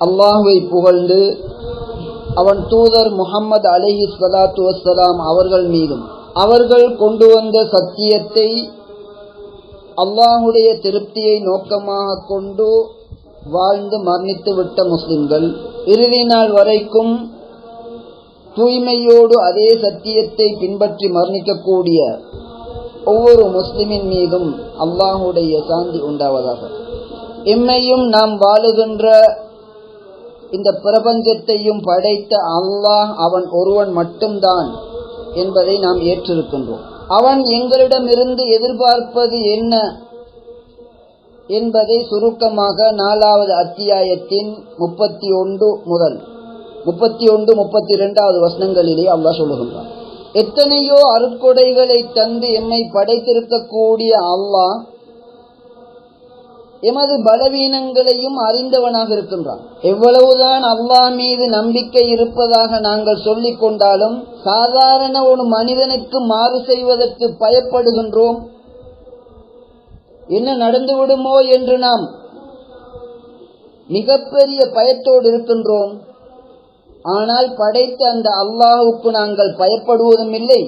அல்லாஹுவை புகழ்ந்து அவன் தூதர் முகமது அலி சலாத்து வசலாம் அவர்கள் மீதும் அவர்கள் கொண்டு வந்த சத்தியத்தை அல்லாஹுடைய திருப்தியை நோக்கமாக கொண்டு வாழ்ந்து மரணித்து விட்ட முஸ்லிம்கள் இறுதி நாள் வரைக்கும் தூய்மையோடு அதே சத்தியத்தை பின்பற்றி மரணிக்கக்கூடிய ஒவ்வொரு முஸ்லிமின் மீதும் அல்லாஹுடைய சாந்தி உண்டாவதாக. எம்மையும் நாம் வாழுகின்ற இந்த பிரபஞ்சத்தையும் படைத்த அல்லாஹ் அவன் ஒருவன் மட்டும்தான் என்பதை நாம் ஏற்றிருக்கின்றோம். அவன் எங்களிடமிருந்து எதிர்பார்ப்பது என்ன என்பதை சுருக்கமாக நாலாவது அத்தியாயத்தின் முப்பத்தி ஒன்று முதல் முப்பத்தி ஒன்று முப்பத்தி இரண்டாவது வசனங்களிலே அல்லாஹ் சொல்லுகின்றான். எத்தனையோ அருட்கொடைகளை தந்து எம்மை படைத்திருக்கக்கூடிய அல்லாஹ் எமது பலவீனங்களையும் அறிந்தவனாக இருக்கின்றான். எவ்வளவுதான் அல்லாஹ் மீது நம்பிக்கை இருப்பதாக நாங்கள் சொல்லிக் கொண்டாலும் சாதாரண ஒரு மனிதனுக்கு மாறு செய்வதற்கு பயப்படுகின்றோம். என்ன நடந்து விடுமோ என்று நாம் மிகப்பெரிய பயத்தோடு இருக்கின்றோம். ஆனால் படைத்த அந்த அல்லாஹுக்கு நாங்கள் பயப்படுவதும் இல்லை.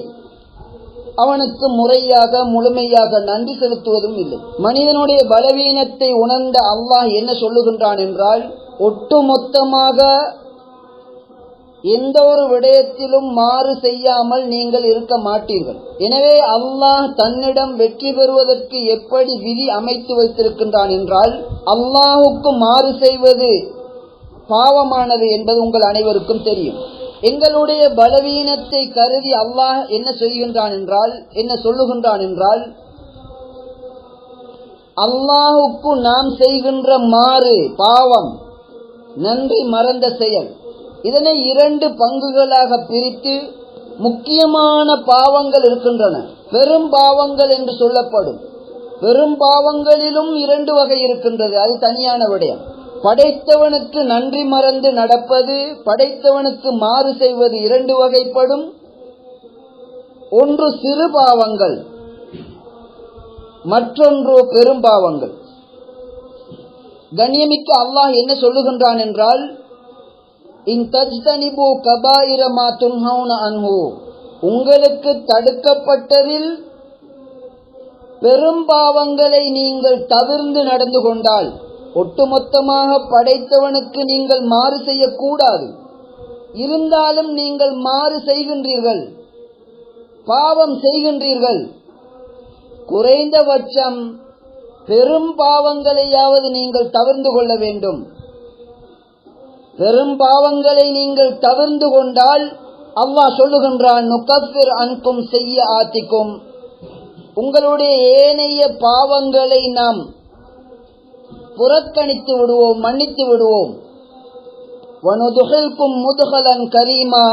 அவனுக்கு முறையாக முழுமையாக நன்றி செலுத்துவதும் இல்லை. மனிதனுடைய பலவீனத்தை உணர்ந்த அல்லாஹ் என்ன சொல்லுகின்றான் என்றால் ஒட்டுமொத்தமாக எந்த ஒரு விடயத்திலும் மாறு செய்யாமல் நீங்கள் இருக்க மாட்டீர்கள். எனவே அல்லாஹ் தன்னிடம் வெற்றி பெறுவதற்கு எப்படி விதி அமைத்து வைத்திருக்கின்றான் என்றால் அல்லாஹுக்கு மாறு செய்வது பாவமானது என்பது உங்கள் அனைவருக்கும் தெரியும். எங்களுடைய பலவீனத்தை கருதி அல்லாஹ் என்ன செய்கின்றான் என்றால் என்ன சொல்லுகின்றான் என்றால் அல்லாஹுக்கு நாம் செய்கின்ற மாறு பாவம் நன்றி மறந்த செயல் இதனை இரண்டு பங்குகளாக பிரித்து முக்கியமான பாவங்கள் இருக்கின்றன. பெரும் பாவங்கள் என்று சொல்லப்படும். பெரும் பாவங்களிலும் இரண்டு வகை இருக்கின்றது. அது தனியான விடயம். படைத்தவனுக்கு நன்றி மறந்து நடப்பது படைத்தவனுக்கு மாறு செய்வது இரண்டு வகைப்படும். ஒன்று சிறு பாவங்கள் மற்றொன்று பெரும் பாவங்கள். கண்ணியமிக்க அல்லாஹ் என்ன சொல்லுகின்றான் என்றால் உங்களுக்கு தடுக்கப்பட்டதில் பெரும் பாவங்களை நீங்கள் தவிர்ந்து நடந்து கொண்டால் ஒட்டுமொத்தமாக படைத்தவனுக்கு நீங்கள் மாறு செய்யக்கூடாது. இருந்தாலும் நீங்கள் மாறு செய்கின்றீர்கள். பாவம் செய்கின்றீர்கள். குறைந்தபட்சம் பெரும் பாவங்களையாவது நீங்கள் தவிர்ந்து கொள்ள வேண்டும். பெரும் பாவங்களை நீங்கள் தவிர்ந்து கொண்டால் அல்லாஹ் சொல்லுகின்றான் நுகப்பிர் அன்கும் செய்ய ஆத்திக்கும் உங்களுடைய ஏனைய பாவங்களை நாம் புறக்கணித்து விடுவோம் மன்னித்து விடுவோம். வனுதுகல்கும் முதுகலன் கரீமா.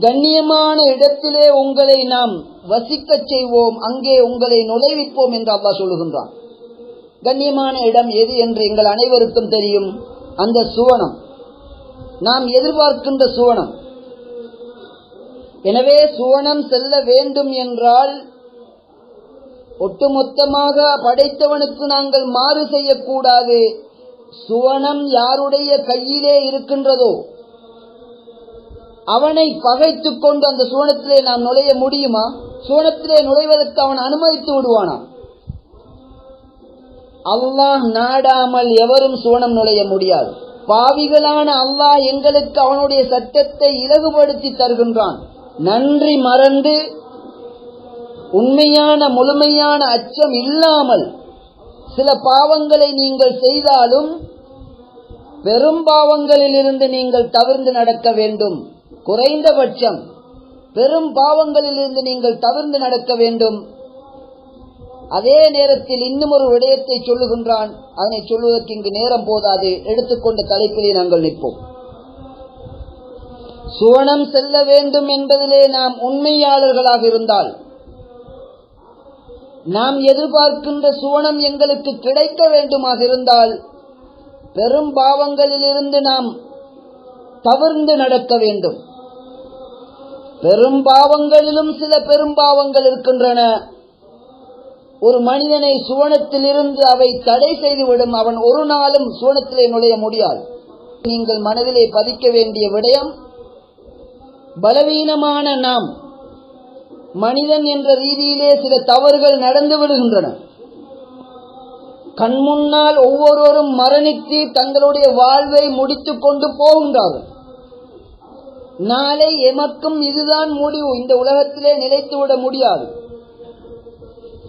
கண்ணியமான இடத்திலே உங்களை நாம் வசிக்கச் செய்வோம் அங்கே உங்களை நுழைவிப்போம் என்று அவ்வா சொல்லுகின்றான். கண்ணியமான இடம் எது என்று எங்கள் அனைவருக்கும் தெரியும். அந்த சுவனம். நாம் எதிர்பார்க்கின்ற சுவனம். எனவே சுவனம் செல்ல வேண்டும் என்றால் ஒட்டுமொத்தமாக படைத்தவனுக்கு நாங்கள் மாறு செய்யக்கூடாது. சுவனம் யாருடைய கையிலே இருக்கின்றதோ அவனை பகைத்துக் கொண்டு அந்த சுவனத்திலே நாம் நுழைய முடியுமா? சுவனத்திலே நுழைவதற்கு அவன் அனுமதித்து விடுவானா? அல்லாஹ் நாடாமல் எவரும் சுவனம் நுழைய முடியாது. பாவிகளான அல்லாஹ் எங்களுக்கு அவனுடைய சட்டத்தை இலகுபடுத்தி தருகின்றான். நன்றி மறந்து உண்மையான முழுமையான அச்சம் இல்லாமல் சில பாவங்களை நீங்கள் செய்தாலும் பெரும் பாவங்களில் இருந்து நீங்கள் தவிர்ந்து நடக்க வேண்டும். குறைந்தபட்சம் பெரும் பாவங்களில் இருந்து நீங்கள் தவிர்ந்து நடக்க வேண்டும். அதே நேரத்தில் இன்னும் ஒரு விடயத்தை சொல்லுகின்றான். அதனை சொல்வதற்கு இங்கு நேரம் போதாது. எடுத்துக்கொண்ட தலைப்பிலே நாங்கள் நிற்போம். சுவனம் செல்ல வேண்டும் என்பதிலே நாம் உண்மையாளர்களாக இருந்தால் நாம் எதிர்பார்க்கின்ற சுவனம் எங்களுக்கு கிடைக்க வேண்டுமாக இருந்தால் பெரும் பாவங்களிலிருந்து நாம் தவிர்ந்து நடக்க வேண்டும். பெரும் பாவங்களிலும் சில பெரும் பாவங்கள் இருக்கின்றன. ஒரு மனிதனை சுவனத்திலிருந்து அவை தடை செய்துவிடும். அவன் ஒரு நாளும் சுவனத்திலே நுழைய முடியாது. நீங்கள் மனதிலே பதிக்க வேண்டிய விடயம் பலவீனமான நாம் மனிதன் என்ற ரீதியிலே சில தவறுகள் நடந்து விடுகின்றன. கண்முன்னால் ஒவ்வொருவரும் மரணித்து தங்களுடைய வாழ்வை முடித்துக் கொண்டு போகின்றார்கள். நாளை எமக்கும் இதுதான் முடிவு. இந்த உலகத்திலே நிலைத்துவிட முடியாது.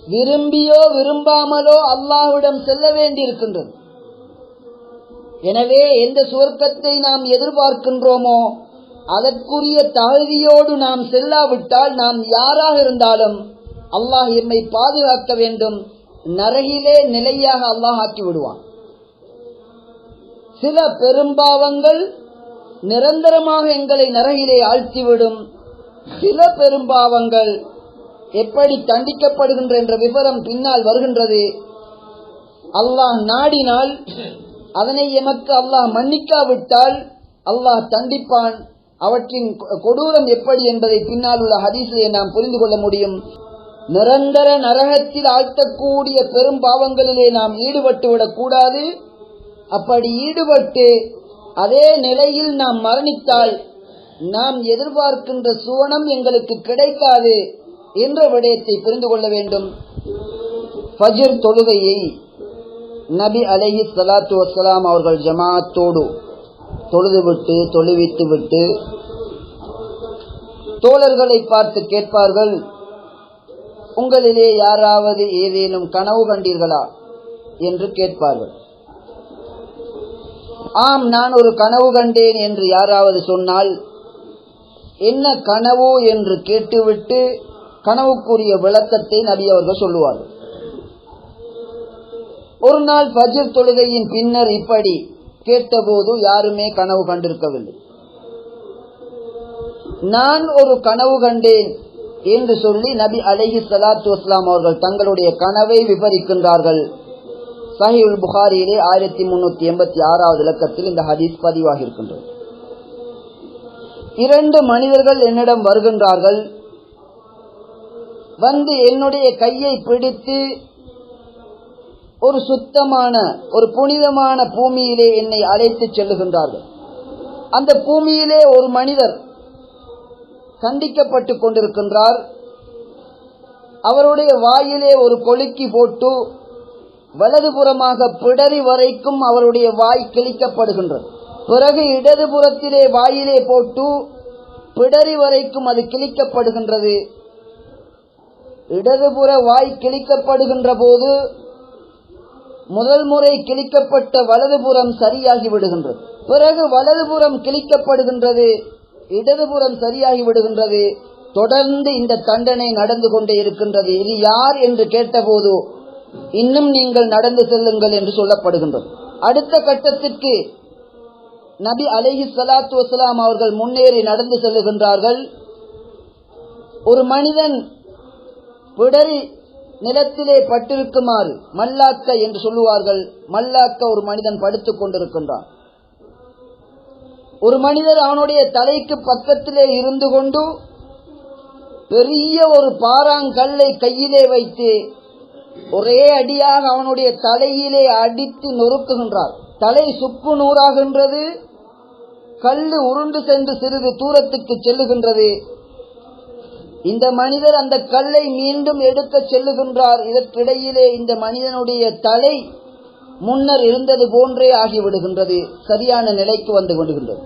விரும்பியோ விரும்பாமலோ அல்லாஹ்விடம் செல்ல வேண்டியிருக்கின்றது. எனவே எந்த சுவர்க்கத்தை நாம் எதிர்பார்க்கின்றோமோ அதற்குரிய தகுதியோடு நாம் செல்லாவிட்டால் நாம் யாராக இருந்தாலும் அல்லாஹ் எம்மை பாதுகாக்க வேண்டும். நரகிலே நிலையாக அல்லாஹ் ஆக்கி விடுவான். சில பெரும்பாவங்கள் நிரந்தரமாக எங்களை நரகிலே ஆழ்த்திவிடும். சில பெரும்பாவங்கள் எப்படி தண்டிக்கப்படுகின்ற என்ற விவரம் பின்னால் வருகின்றது. அல்லாஹ் நாடினால் அதனை எமக்கு அல்லாஹ் மன்னிக்காவிட்டால் அல்லாஹ் தண்டிப்பான். அவற்றின் கொடூரம் எப்படி என்பதை பின்னால் உள்ள ஹதீசிலே நாம் புரிந்து கொள்ள முடியும். நிரந்தர நரகத்தில் ஆழ்த்தக்கூடிய பெரும் பாவங்களிலே நாம் ஈடுபட்டு விடக்கூடாது. அப்படி ஈடுபட்டு அதே நிலையில் நாம் மரணித்தால் நாம் எதிர்பார்க்கின்ற சுவனம் எங்களுக்கு கிடைக்காது என்ற விடயத்தை புரிந்து கொள்ள வேண்டும். ஃபஜிர் தொழுகையை நபி அலையி சலாத்து வசலாம் அவர்கள் ஜமாத்தோடு தொழுதுவிட்டு தொழுவித்து விட்டு தோழர்களை பார்த்து கேட்பார்கள் உங்களிலே யாராவது ஏதேனும் கனவு கண்டீர்களா? என்று கேட்பார்கள். ஆம் நான் ஒரு கனவு கண்டேன் என்று யாராவது சொன்னால் என்ன கனவு? என்று கேட்டுவிட்டு கனவுக்குரிய விளக்கத்தை நபி அவர்கள் சொல்லுவார்கள். ஒரு நாள் பஜிர் தொழுகையின் பின்னர் இப்படி கேட்டபோது யாருமே கனவு கண்டிருக்கவில்லை. நான் ஒரு கனவு கண்டேன் என்று சொல்லி நபி அலஹி சலாத்து வஸ்லாம் அவர்கள் தங்களுடைய கனவை விவரிக்கின்றார்கள் சஹீல் புகாரியிலே ஆயிரத்தி முன்னூத்தி எண்பத்தி ஆறாவது இலக்கத்தில் இந்த ஹதீஸ் பதிவாகி இருக்கின்றது இரண்டு மனிதர்கள் என்னிடம் வருகின்றார்கள். வந்து என்னுடைய கையை பிடித்து ஒரு சுத்தமான ஒரு புனிதமான பூமியிலே என்னை அழைத்து செல்லுகின்றார்கள். அந்த பூமியிலே ஒரு மனிதர் கண்டிக்கப்பட்டு கொண்டிருக்கின்றார். அவருடைய வாயிலே ஒரு கொலுக்கி போட்டு வலதுபுறமாக பிடரி வரைக்கும் அவருடைய வாய் கிழிக்கப்படுகின்றது. பிறகு இடதுபுறத்திலே வாயிலே போட்டு பிடரி வரைக்கும் அது கிழிக்கப்படுகின்றது. இடதுபுற வாய் கிழிக்கப்படுகின்ற போது முதல் முறை கிழிக்கப்பட்ட வலதுபுறம் சரியாகி விடுகின்றது. பிறகு வலதுபுறம் கிழிக்கப்படுகின்றது இடதுபுறம் சரியாகி விடுகின்றது. தொடர்ந்து இந்த தண்டனை நடந்து கொண்டே இருக்கின்றது. இது யார் என்று கேட்டபோது இன்னும் நீங்கள் நடந்து செல்லுங்கள் என்று சொல்லப்படுகின்றது. அடுத்த கட்டத்திற்கு நபி அலஹி சலாத்து வசலாம் அவர்கள் முன்னேறி நடந்து செல்லுகின்றார்கள். ஒரு மனிதன் பிடரி நிலத்திலே பட்டிருக்குமாறு மல்லாக்க என்று சொல்லுவார்கள். மல்லாக்க ஒரு மனிதன் படுத்துக் கொண்டிருக்கின்றான். ஒரு மனிதர் அவனுடைய தலைக்கு பக்கத்திலே இருந்து கொண்டு பெரிய ஒரு பாறாங்கல்லை கையிலே வைத்து ஒரே அடியாக அவனுடைய தலையிலே அடித்து நொறுக்குகின்றார். தலை சுக்கு நூறாகின்றது. கல்லு உருண்டு சென்று சிறிது தூரத்துக்கு செல்லுகின்றது. இந்த மனிதர் அந்த கல்லை மீண்டும் எடுக்க செல்லுகின்றார். இதற்கிடையிலே இந்த மனிதனுடைய தலை முன்னர் இருந்தது போன்றே ஆகிவிடுகின்றது. சரியான நிலைக்கு வந்து கொண்டுகின்றது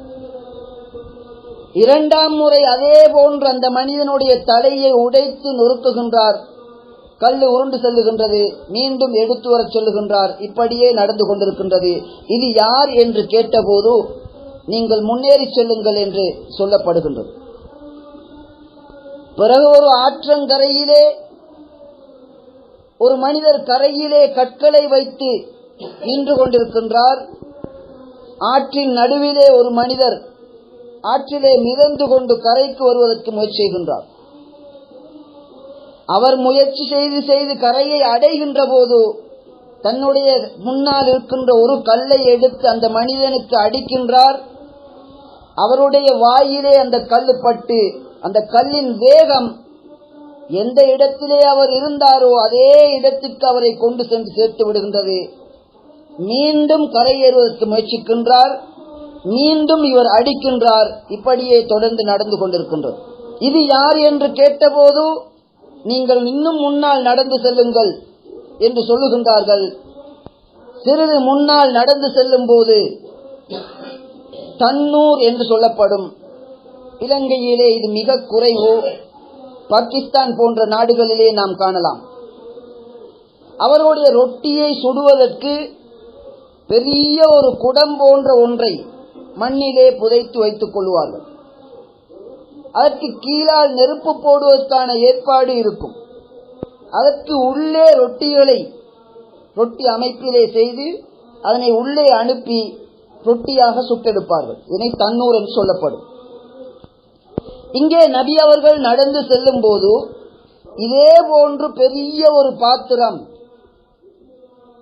இரண்டாம் முறை அதே போன்று அந்த மனிதனுடைய தலையை உடைத்து நொறுக்குகின்றார். கல்லு உருண்டு செல்லுகின்றது. மீண்டும் எடுத்து வரச் சொல்லுகின்றார். இப்படியே நடந்து கொண்டிருக்கின்றது. இது யார் என்று கேட்டபோது நீங்கள் முன்னேறி செல்லுங்கள் என்று சொல்லப்படுகின்றது. பிறகு ஒரு ஆற்றங்கரையிலே ஒரு மனிதர் கரையிலே கற்களை வைத்து நின்று கொண்டிருக்கின்றார். ஆற்றின் நடுவிலே ஒரு மனிதர் ஆற்றிலே மிதந்து கொண்டு கரைக்கு வருவதற்கு முயற்சி செய்கின்றார். அவர் முயற்சி செய்து செய்து கரையை அடைகின்ற போது தன்னுடைய முன்னால் இருக்கின்ற ஒரு கல்லை எடுத்து அந்த மனிதனுக்கு அடிக்கின்றார். அவருடைய வாயிலே அந்த கல்லு பட்டு அந்த கல்லின் வேகம் எந்த இடத்திலே அவர் இருந்தாரோ அதே இடத்துக்கு அவரை கொண்டு சென்று சேர்த்து விடுகின்றது. மீண்டும் கரையேறுவதற்கு முயற்சிக்கின்றார். மீண்டும் இவர் அடிக்கின்றார். இப்படியே தொடர்ந்து நடந்து கொண்டிருக்கின்றது. இது யார் என்று கேட்டபோது நீங்கள் இன்னும் முன்னால் நடந்து செல்லுங்கள் என்று சொல்லுகின்றார்கள். சிறிது முன்னால் நடந்து செல்லும் போது தன்னூர் என்று சொல்லப்படும் இலங்கையிலே இது மிக குறைவு. பாகிஸ்தான் போன்ற நாடுகளிலே நாம் காணலாம். அவர்களுடைய ரொட்டியை சுடுவதற்கு பெரிய ஒரு குடம் போன்ற ஒன்றை மண்ணிலே புதைத்து வைத்துக் கொள்வார்கள். அதற்கு கீழால் நெருப்பு போடுவதற்கான ஏற்பாடு இருக்கும். அதற்கு உள்ளே ரொட்டிகளை ரொட்டி அமைப்பிலே செய்து அதனை உள்ளே அனுப்பி ரொட்டியாக சுட்டெடுப்பார்கள். இதனை தன்னூர் என்று சொல்லப்படும். இங்கே நபி அவர்கள் நடந்து செல்லும் போது இதே போன்று பெரிய ஒரு பாத்திரம்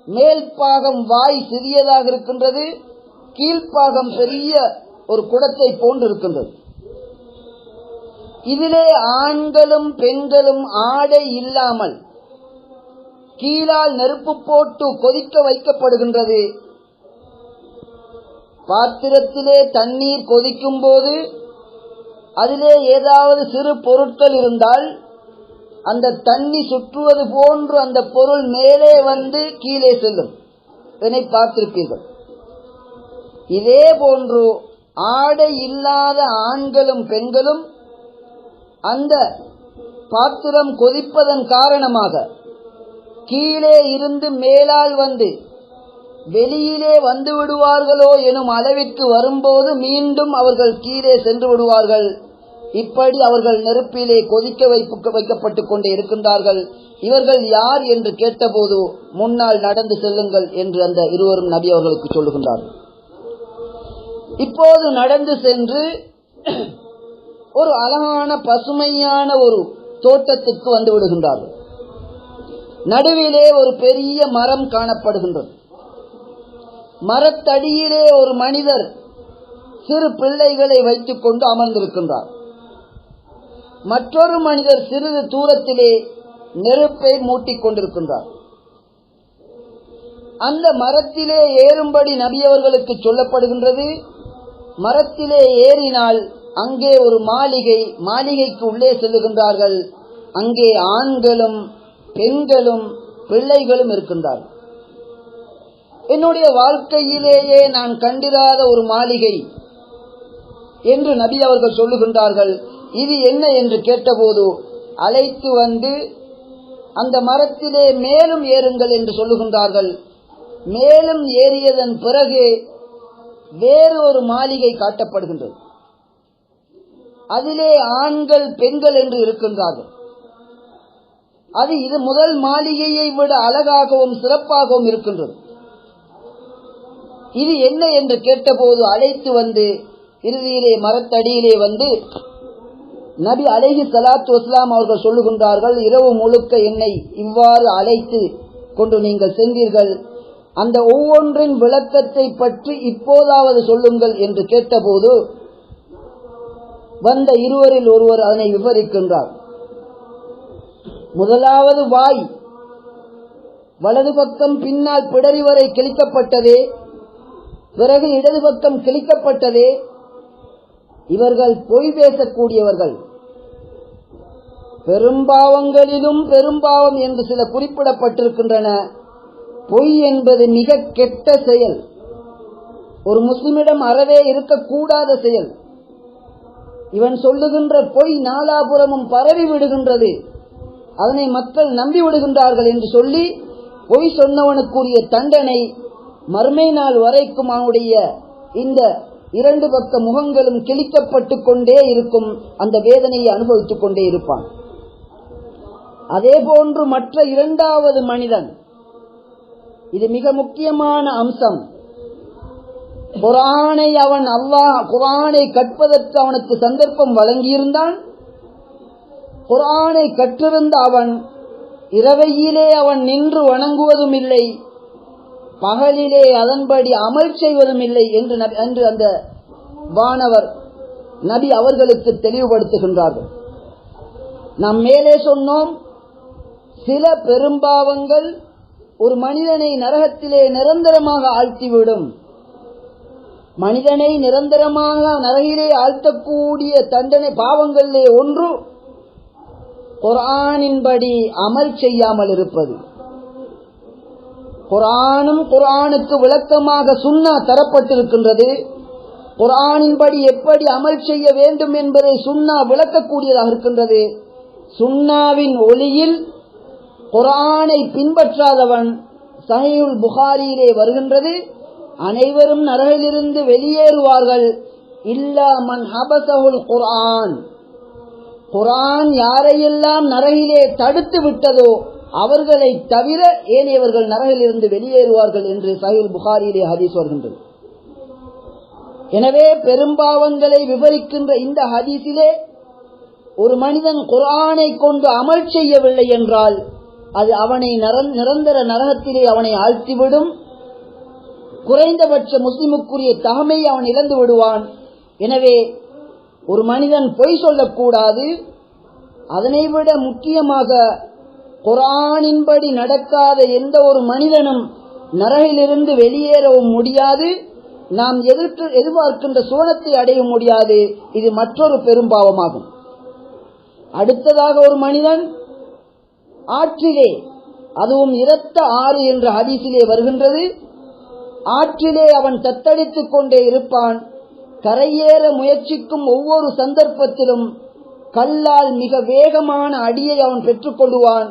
மேல் பாகம் வாய் சிறியதாக இருக்கின்றது கீழ்ப்பாகம் பெரிய ஒரு குடத்தை போன்று இருக்கின்றது இதிலே ஆண்களும் பெண்களும் ஆடை இல்லாமல் கீழால் நெருப்பு போட்டு கொதிக்க வைக்கப்படுகின்றது. பாத்திரத்திலே தண்ணீர் கொதிக்கும் போது அதிலே ஏதாவது சிறு பொருட்கள் இருந்தால் அந்த தண்ணி சுற்றுவது போன்று அந்த பொருள் மேலே வந்து கீழே செல்லும். இதனை பார்த்திருப்பீர்கள். இதே போன்று ஆடை இல்லாத ஆண்களும் பெண்களும் அந்த பாத்திரம் கொதிப்பதன் காரணமாக கீழே இருந்து மேலால் வந்து வெளியிலே வந்து விடுவார்களோ எனும் அளவிற்கு வரும்போது மீண்டும் அவர்கள் கீழே சென்று விடுவார்கள். இப்படி அவர்கள் நெருப்பிலே கொதிக்க வைப்பு வைக்கப்பட்டுக் கொண்டே இருக்கின்றார்கள். இவர்கள் யார் என்று கேட்டபோது முன்னால் நடந்து செல்லுங்கள் என்று அந்த இருவரும் நபி அவர்களுக்கு சொல்லுகின்றார்கள். இப்போது நடந்து சென்று ஒரு அழகான பசுமையான ஒரு தோட்டத்துக்கு வந்து விடுகின்றார்கள். நடுவிலே ஒரு பெரிய மரம் காணப்படுகின்றது. மரத்தடியிலே ஒரு மனிதர் சிறு பிள்ளைகளை வைத்துக் கொண்டு அமர்ந்திருக்கின்றார். மற்றொரு மனிதர் சிறிது தூரத்திலே நெருப்பை மூட்டிக் கொண்டிருக்கின்றார். அந்த மரத்திலே ஏறும்படி நபியவர்களுக்கு சொல்லப்படுகின்றது மரத்திலே ஏறினால் அங்கே ஒரு மாளிகை மாளிகைக்கு உள்ளே செல்லுகின்றார்கள். அங்கே ஆண்களும் பெண்களும் பிள்ளைகளும் இருக்கின்றார்கள். என்னுடைய வாழ்க்கையிலேயே நான் கண்டிராத ஒரு மாளிகை என்று நபி அவர்கள் சொல்லுகின்றார்கள். இது என்ன என்று கேட்டபோது அழைத்து வந்து அந்த மரத்திலே மேலும் ஏறுங்கள் என்று சொல்லுகின்றார்கள். மேலும் ஏறியதன் பிறகு வேறு ஒரு மாளிகை காட்டப்படுகின்றது. அதிலே ஆண்கள் பெண்கள் என்று இருக்கின்றார்கள். அது இது முதல் மாளிகையை விட அழகாகவும் சிறப்பாகவும் இருக்கின்றது. இது என்ன என்று கேட்டபோது அழைத்து வந்து இறுதியிலே மரத்தடியிலே வந்து நபி அலைஹி சலாத்து வஸ்லாம் அவர்கள் சொல்லுகின்றார்கள் இரவு முழுக்க என்னை இவ்வாறு அழைத்து கொண்டு நீங்கள் சென்றீர்கள். அந்த ஒவ்வொன்றின் விளக்கத்தை பற்றி இப்போதாவது சொல்லுங்கள் என்று கேட்டபோது வந்த இருவரில் ஒருவர் அதனை விவரிக்கின்றார். முதலாவது வாய். வலது பக்கம் பின்னால் பிடரி வரை கிழிக்கப்பட்டதே பிறகு இடது பக்கம் கிழிக்கப்பட்டதே இவர்கள் பொய் பேசக்கூடியவர்கள். பெரும்பாவங்களிலும் பெரும்பாவம் என்று சில குறிப்பிடப்பட்டிருக்கின்றன. பொய் என்பது மிக கெட்ட செயல். ஒரு முஸ்லிமிடம் அறவே இருக்கக்கூடாத செயல். இவன் சொல்லுகின்ற பொய் நாலாபுரமும் பரவி விடுகின்றது. அதனை மக்கள் நம்பி விடுகின்றார்கள் என்று சொல்லி பொய் சொன்னவனுக்குரிய தண்டனை மறுமை நாள் வரைக்கும் அவனுடைய இந்த இரண்டு பக்க முகங்களும் கிழிக்கப்பட்டு கொண்டே இருக்கும். அந்த வேதனையை அனுபவித்துக் கொண்டே இருப்பான். அதே போன்று மற்ற இரண்டாவது மனிதன். இது மிக முக்கியமான அம்சம். குரானை அவன் அல்லாஹ் குரானை கற்பதற்கு அவனுக்கு சந்தர்ப்பம் வழங்கியிருந்தான். குரானை கற்றிருந்த அவன் இரவையிலே அவன் நின்று வணங்குவதும் இல்லை பகலிலே அதன்படி அமல் செய்வதும் இல்லை என்று என்று அந்த வானவர் நபி அவர்களுக்கு தெளிவுபடுத்துகின்றார்கள். நாம் மேலே சொன்னோம் சில பெரும்பாவங்கள் ஒரு மனிதனை நரகத்திலே நிரந்தரமாக ஆழ்த்திவிடும். மனிதனை நிரந்தரமாக நரகிலே ஆழ்த்தக்கூடிய தண்டனை பாவங்களிலே ஒன்று குரானின்படி அமல் செய்யாமல் இருப்பது. குரானும் குரானுக்கு விளக்கமாக சுண்ணா தரப்பட்டிருக்கின்றது. குரானின்படி எப்படி அமல் செய்ய வேண்டும் என்பதை சுன்னா விளக்கக்கூடியதாக இருக்கின்றது. சுண்ணாவின் ஒளியில் குரானை பின்பற்றாதவன் சஹீல் புகாரியிலே வருகின்றது. அனைவரும் நரகிலிருந்து வெளியேறுவார்கள். இல்லா மன் ஹபசகுல் குரான் யாரையெல்லாம் நரகிலே தடுத்து விட்டதோ அவர்களை தவிர ஏனையவர்கள் நரகிலிருந்து வெளியேறுவார்கள் என்று சஹீல் புகாரியிலே ஹதீஸ் வருகின்றது. எனவே பெரும்பாவங்களை விவரிக்கின்ற இந்த ஹதீஸிலே ஒரு மனிதன் குரானை கொண்டு அமல் செய்யவில்லை என்றால் அது அவனை நிரந்தர நரகத்திலே அவனை ஆழ்த்திவிடும். குறைந்தபட்ச முஸ்லிமுக்குரிய தகமை அவன் இழந்து விடுவான். எனவே ஒரு மனிதன் பொய் சொல்லக்கூடாது. அதனை விட முக்கியமாக குரானின்படி நடக்காத எந்த ஒரு மனிதனும் நரகிலிருந்து வெளியேறவும் முடியாது. நாம் எதிர்த்து எதிர்பார்க்கின்ற சோனத்தை அடைய முடியாது. இது மற்றொரு பெரும்பாவமாகும். அடுத்ததாக ஒரு மனிதன் ஆற்றிலே அதுவும் இரத்த ஆறு என்ற ஹதீசிலே வருகின்றது. ஆற்றிலே அவன் தத்தளித்துக் கொண்டே இருப்பான். கரையேற முயற்சிக்கும் ஒவ்வொரு சந்தர்ப்பத்திலும் கல்லால் மிக வேகமான அடியை அவன் பெற்றுக்கொள்வான்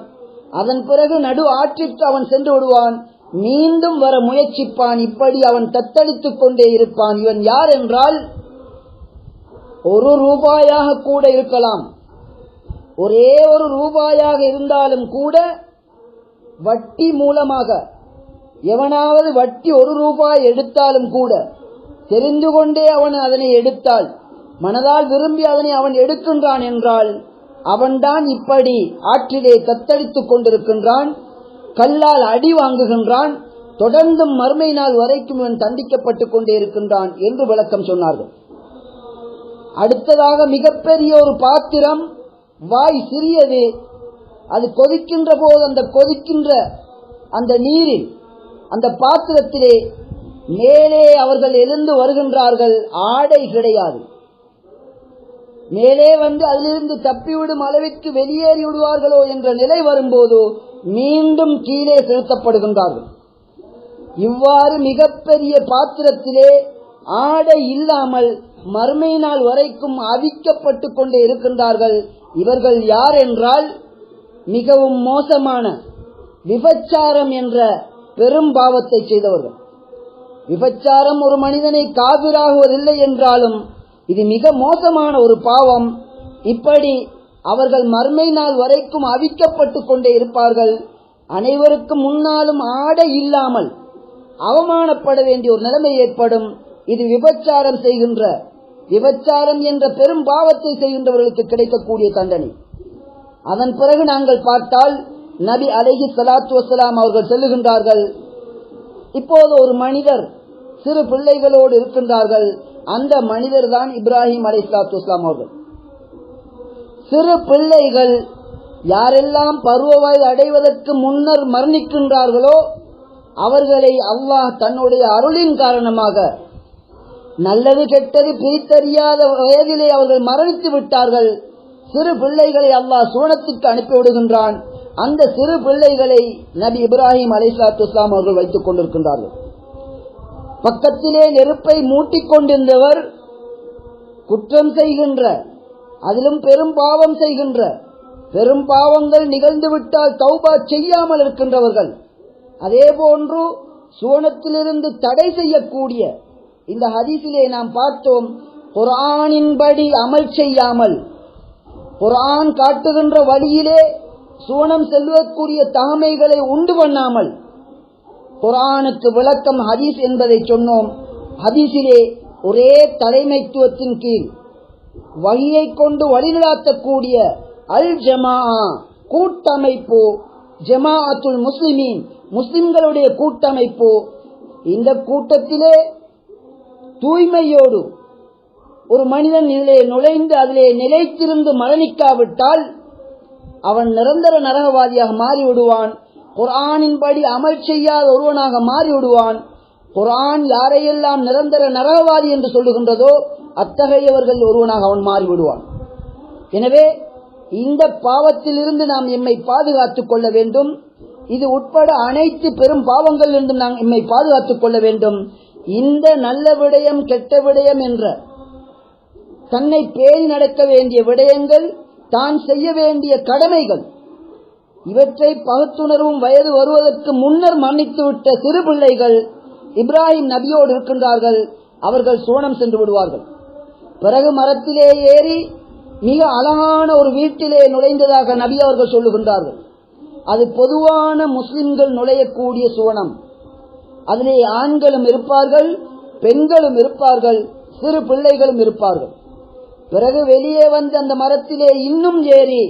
அதன் பிறகு நடு ஆற்றிற்கு அவன் சென்று விடுவான். மீண்டும் வர முயற்சிப்பான். இப்படி அவன் தத்தளித்துக் கொண்டே இருப்பான். இவன் யார் என்றால் ஒரு ரூபாயாக கூட இருக்கலாம். ஒரே ஒரு ரூபாயாக இருந்தாலும் கூட வட்டி மூலமாக எவனாவது வட்டி ஒரு ரூபாய் எடுத்தாலும் கூட தெரிந்து கொண்டே அவன் அதனை எடுத்தால் மனதால் விரும்பி அதனை அவன் எடுக்கின்றான் என்றால் அவன்தான் இப்படி ஆற்றிலே தத்தளித்துக் கொண்டிருக்கின்றான் கல்லால் அடி வாங்குகின்றான் தொடர்ந்தும் மறுமை நாள் வரைக்கும் இவன் தண்டிக்கப்பட்டுக் கொண்டே இருக்கின்றான் என்று விளக்கம் சொன்னார்கள். அடுத்ததாக மிகப்பெரிய ஒரு பாத்திரம் வாய் சிறியது அது கொதிக்கின்ற போது அந்த கொதிக்கின்ற அந்த நீரில் அந்த பாத்திரத்திலே மேலே அவர்கள் எழுந்து வருகின்றார்கள் ஆடை கிடையாது. மேலே வந்து அதிலிருந்து தப்பிவிடும் அளவிற்கு வெளியேறி விடுவார்களோ என்ற நிலை வரும்போது மீண்டும் கீழே செலுத்தப்படுகின்றார்கள். இவ்வாறு மிகப்பெரிய பாத்திரத்திலே ஆடை இல்லாமல் மறுமை நாள் வரைக்கும் அவிக்கப்பட்டு கொண்டே இருக்கின்றார்கள். இவர்கள் யார் என்றால் மிகவும் மோசமான விபச்சாரம் என்ற பெரும் பாவத்தை செய்தவர்கள். விபச்சாரம் ஒரு மனிதனை காவிராகுவதில்லை என்றாலும் இது மிக மோசமான ஒரு பாவம். இப்படி அவர்கள் மர்மை நாள் வரைக்கும் அவிக்கப்பட்டு கொண்டே இருப்பார்கள். அனைவருக்கும் முன்னாலும் ஆடை இல்லாமல் அவமானப்பட வேண்டிய ஒரு நிலைமை ஏற்படும். இது விபச்சாரம் செய்கின்ற விபச்சாரம் என்ற பெரும் பாவத்தை செய்கின்றவர்களுக்கு கிடைக்கக்கூடிய தண்டனை. அதன் பிறகு நாங்கள் பார்த்தால் நபி அலஹி சலாத்து வசலாம் அவர்கள் செல்லுகின்றார்கள் இப்போது ஒரு மனிதர் சிறு பிள்ளைகளோடு இருக்கின்றார்கள் அந்த மனிதர் தான் இப்ராஹிம் அலை சலாத்து வஸ்லாம் அவர்கள். சிறு பிள்ளைகள் யாரெல்லாம் பருவ வயது அடைவதற்கு முன்னர் மரணிக்கின்றார்களோ அவர்களை அல்லாஹ் தன்னுடைய அருளின் காரணமாக நல்லது கெட்டது பிரித்தறியாத வயதிலே அவர்கள் மரணித்து விட்டார்கள். சிறு பிள்ளைகளை அல்லாஹ் சூனத்துக்கு அனுப்பிவிடுகின்றான் அந்த சிறு பிள்ளைகளை நபி இப்ராஹிம் அலிஸ்லாத்து இஸ்லாம் அவர்கள் வைத்துக் கொண்டிருக்கின்றார்கள். பக்கத்திலே நெருப்பை மூட்டிக் கொண்டிருந்தவர் குற்றம் செய்கின்ற அதிலும் பெரும் பாவம் செய்கின்ற பெரும் பாவங்கள் நிகழ்ந்துவிட்டால் தௌபா செய்யாமல் இருக்கின்றவர்கள். அதே போன்று சுவனத்திலிருந்து தடை செய்யக்கூடிய இந்த ஹதீஸிலே நாம் பார்த்தோம் குரானின்படி அமல் செய்யாமல் குரான் காட்டுகின்ற வழியிலே சுவனம் செல்வதற்குரிய தகமைகளை உண்டு பண்ணாமல் குரானுக்கு விளக்கம் ஹதீஸ் என்பதை சொன்னோம். ஹதீஸிலே ஒரே தலைமைத்துவத்தின் கீழ் வழியை கொண்டு வழிநடாத்தக்கூடிய அல் ஜமா கூட்டமைப்பு ஜமாஅத்துல் முஸ்லிமின் முஸ்லிம்களுடைய கூட்டமைப்பு இந்த கூட்டத்திலே தூய்மையோடு ஒரு மனிதன் இதிலே நுழைந்து அதிலே நிலைத்திருந்து மரணிக்காவிட்டால் அவன் நிரந்தர நரகவாதியாக மாறிவிடுவான். குரானின்படி அமல் செய்யாத ஒருவனாக மாறிவிடுவான். குரான் யாரையெல்லாம் நிரந்தர நரகவாதி என்று சொல்லுகின்றதோ அத்தகையவர்கள் ஒருவனாக அவன் மாறிவிடுவான். எனவே இந்த பாவத்திலிருந்து நாம் எம்மை பாதுகாத்துக் கொள்ள வேண்டும். இது உட்பட அனைத்து பெரும் பாவங்களிலிருந்தும் நாம் எம்மை பாதுகாத்துக் கொள்ள வேண்டும். இந்த நல்ல விடயம் கெட்ட விடயம் என்ற தன்னை பேணி நடக்க வேண்டிய விடயங்கள் தான் செய்ய வேண்டிய கடமைகள் இவற்றை பகுத்துணர்வும் வயது வருவதற்கு முன்னர் மன்னித்துவிட்ட சிறு பிள்ளைகள் இப்ராஹிம் நபியோடு இருக்கின்றார்கள் அவர்கள் சோனம் சென்று விடுவார்கள். பிறகு மரத்திலே ஏறி மிக அழகான ஒரு வீட்டிலே நுழைந்ததாக நபி அவர்கள் சொல்லுகின்றார்கள். அது பொதுவான முஸ்லிம்கள் நுழையக்கூடிய சுவனம். அதிலே ஆண்களும் இருப்பார்கள் பெண்களும் இருப்பார்கள் சிறு பிள்ளைகளும் இருப்பார்கள். பிறகு வெளியே வந்து அந்த மரத்திலே இன்னும் ஏறி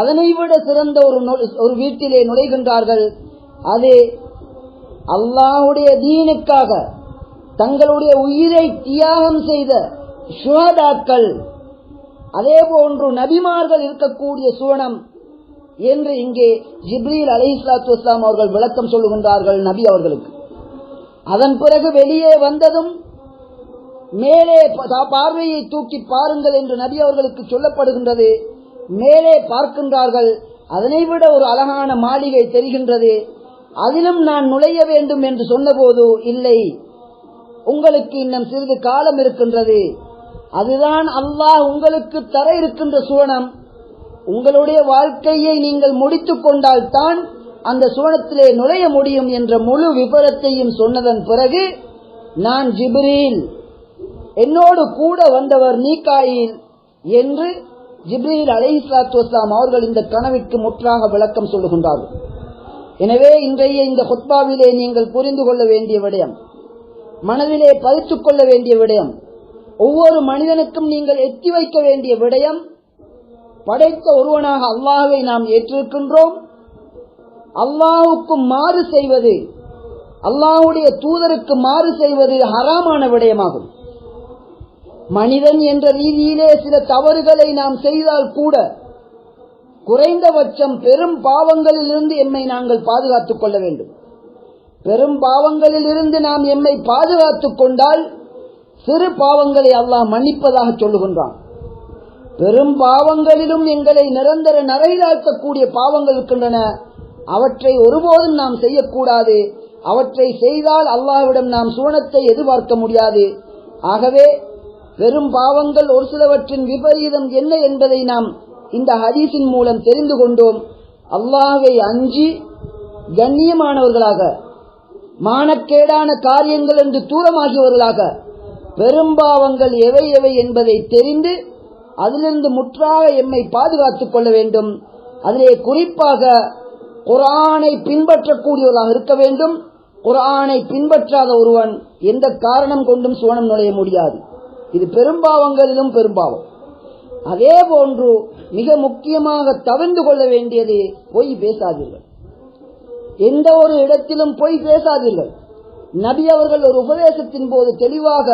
அதனை விட சிறந்த ஒரு ஒரு வீட்டிலே நுழைகின்றார்கள். அது அல்லாஹுடைய தீனுக்காக தங்களுடைய உயிரை தியாகம் செய்த சுகதாக்கள் அதே போன்று நபிமார்கள் இருக்கக்கூடிய சுவனம் என்று இங்கே ஜிப்ரீல் அலைஹிஸ்லாத்து வஸ்லாம் அவர்கள் விளக்கம் சொல்லுகின்றார்கள் நபி அவர்களுக்கு. அதன் பிறகு வெளியே வந்ததும் மேலே பார்வையை தூக்கி பாருங்கள் என்று நபி அவர்களுக்கு சொல்லப்படுகின்றது. மேலே பார்க்கின்றார்கள். அதனை விட ஒரு அழகான மாளிகை தெரிகின்றது. அதிலும் நான் நுழைய வேண்டும் என்று சொன்னபோது இல்லை உங்களுக்கு இன்னும் சிறிது காலம் இருக்கின்றது. அதுதான் அல்லாஹ் உங்களுக்கு தர இருக்கின்ற சுவனம் உங்களுடைய வாழ்க்கையை நீங்கள் முடித்துக் கொண்டால்தான் அந்த சுவனத்திலே நுழைய முடியும் என்ற முழு விபரத்தையும் சொன்னதன் பிறகு நான் ஜிப்ரீல். என்னோடு கூட வந்தவர் நீக்காயில் என்று ஜிப்ரீல் அலைஹிஸ்லாத்து வஸ்லாம் அவர்கள் இந்த கனவிற்கு முற்றாக விளக்கம் சொல்லுகின்றார்கள். எனவே இன்றைய இந்த ஹுத்பாவிலே நீங்கள் புரிந்து கொள்ள வேண்டிய விடயம் மனதிலே பதித்துக் கொள்ள வேண்டிய விடயம் ஒவ்வொரு மனிதனுக்கும் நீங்கள் எத்தி வைக்க வேண்டிய விடயம் படைத்த ஒருவனாக அல்லாஹ்வை நாம் ஏற்றிருக்கின்றோம் அல்லாவுக்கும் மாறு செய்வது அல்லாவுடைய தூதருக்கு மாறு செய்வது ஹராமான விடயமாகும். மனிதன் என்ற ரீதியிலே சில தவறுகளை நாம் செய்தால் கூட குறைந்தபட்சம் பெரும் பாவங்களிலிருந்து எம்மை நாங்கள் பாதுகாத்துக் கொள்ள வேண்டும். பெரும் பாவங்களிலிருந்து நாம் எம்மை பாதுகாத்துக் கொண்டால் சிறு பாவங்களை அல்லாஹ் மன்னிப்பதாக சொல்லுகின்றான். பெரும் பாவங்களிலும் எங்களை நிரந்தர நரையிலாக்கக்கூடிய பாவங்கள் இருக்கின்றன. அவற்றை ஒருபோதும் நாம் செய்யக்கூடாது. அவற்றை செய்தால் அல்லாஹ்விடம் நாம் சூனத்தை எதிர்பார்க்க முடியாது. ஆகவே வெறும் பாவங்கள் ஒரு சிலவற்றின் விபரீதம் என்ன என்பதை நாம் இந்த ஹதீஸின் மூலம் தெரிந்து கொண்டோம். அல்லாஹை அஞ்சி கண்ணியமானவர்களாக மானக்கேடான காரியங்கள் என்று தூரமாகியவர்களாக பெரும்பாவங்கள் எவை எவை என்பதை தெரிந்து அதிலிருந்து முற்றாக எம்மை பாதுகாத்துக் கொள்ள வேண்டும். அதிலே குறிப்பாக குரானை பின்பற்றக்கூடியவர்களாக இருக்க வேண்டும். குரானை பின்பற்றாத ஒருவன் எந்த காரணம் கொண்டும் சுவனம் நுழைய முடியாது. இது பெரும்பாவங்களிலும் பெரும்பாவம். அதே போன்று மிக முக்கியமாக தவிர்ந்து கொள்ள வேண்டியது பொய் பேசாதீர்கள். எந்த ஒரு இடத்திலும் பொய் பேசாதீர்கள். நபி அவர்கள் ஒரு உபதேசத்தின் போது தெளிவாக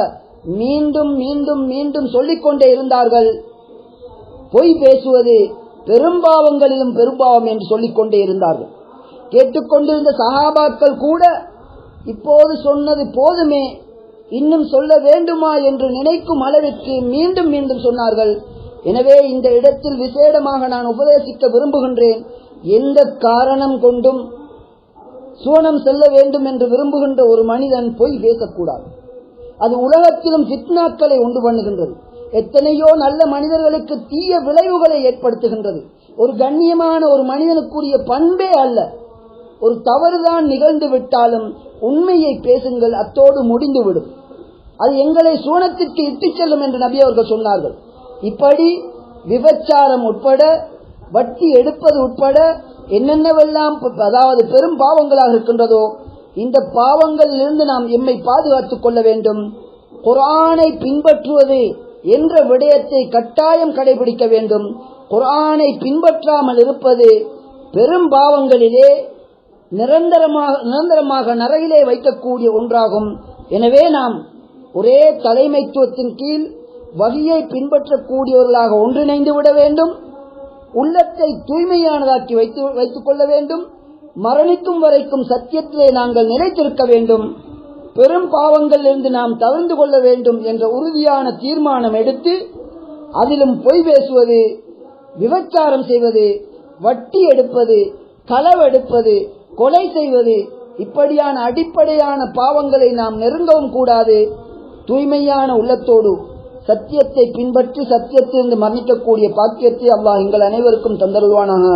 மீண்டும் மீண்டும் மீண்டும் சொல்லிக்கொண்டே இருந்தார்கள். பொய் பேசுவது பெரும்பாவங்களிலும் பெரும்பாவம் என்று சொல்லிக்கொண்டே இருந்தார்கள். கேட்டுக்கொண்டிருந்த சகாபாக்கள் கூட இப்போது சொன்னது போதுமே இன்னும் சொல்ல வேண்டுமா என்று நினைக்கும் அளவிற்கு மீண்டும் மீண்டும் சொன்னார்கள். எனவே இந்த இடத்தில் விசேடமாக நான் உபதேசிக்க விரும்புகின்றேன். எந்த காரணம் கொண்டும் சூனம் செல்ல வேண்டும் என்று விரும்புகின்ற ஒரு மனிதன் பொய் பேசக்கூடாது. அது உலகத்திலும் ஃபித்னாக்களை உண்டு பண்ணுகின்றது. எத்தனையோ நல்ல மனிதர்களுக்கு தீய விளைவுகளை ஏற்படுத்துகின்றது. ஒரு கண்ணியமான ஒரு மனிதனுக்குரிய பண்பே அல்ல. ஒரு தவறுதான் நிகழ்ந்து விட்டாலும் உண்மையை பேசுங்கள் அத்தோடு முடிந்துவிடும். அது எங்களை சூனத்திற்கு இட்டுச் செல்லும் என்று நபி அவர்கள் சொன்னார்கள். இப்படி விபச்சாரம் உட்பட வட்டி எடுப்பது உட்பட என்னென்னவெல்லாம் அதாவது பெரும் பாவங்களாக இருக்கின்றதோ இந்த பாவங்களிலிருந்து நாம் எம்மை பாதுகாத்துக் கொள்ள வேண்டும். குரானை பின்பற்றுவது என்ற விடயத்தை கட்டாயம் கடைபிடிக்க வேண்டும். குரானை பின்பற்றாமல் இருப்பது பெரும் பாவங்களிலே நிரந்தரமாக நிரந்தரமாக நரகிலே வைக்கக்கூடிய ஒன்றாகும். எனவே நாம் ஒரே தலைமைத்துவத்தின் கீழ் வகையை பின்பற்றக்கூடியவர்களாக ஒன்றிணைந்து விட வேண்டும். உள்ளத்தை தூய்மையானதாக்கி வைத்து வைத்துக் கொள்ள வேண்டும். மரணிக்கும் வரைக்கும் சத்தியத்திலே நாங்கள் நிலைத்திருக்க வேண்டும். பெரும் பாவங்களிலிருந்து நாம் தவிர்ந்து கொள்ள வேண்டும் என்ற உறுதியான தீர்மானம் எடுத்து அதிலும் பொய் பேசுவது விபச்சாரம் செய்வது வட்டி எடுப்பது களவெடுப்பது கொலை செய்வது இப்படியான அடிப்படையான பாவங்களை நாம் நெருங்கவும் கூடாது. தூய்மையான உள்ளத்தோடு சத்தியத்தை பின்பற்றி சத்தியத்திலிருந்து மரணிக்கக்கூடிய பாக்கியத்தை அல்லாஹ் எங்கள் அனைவருக்கும் தந்தருவானாக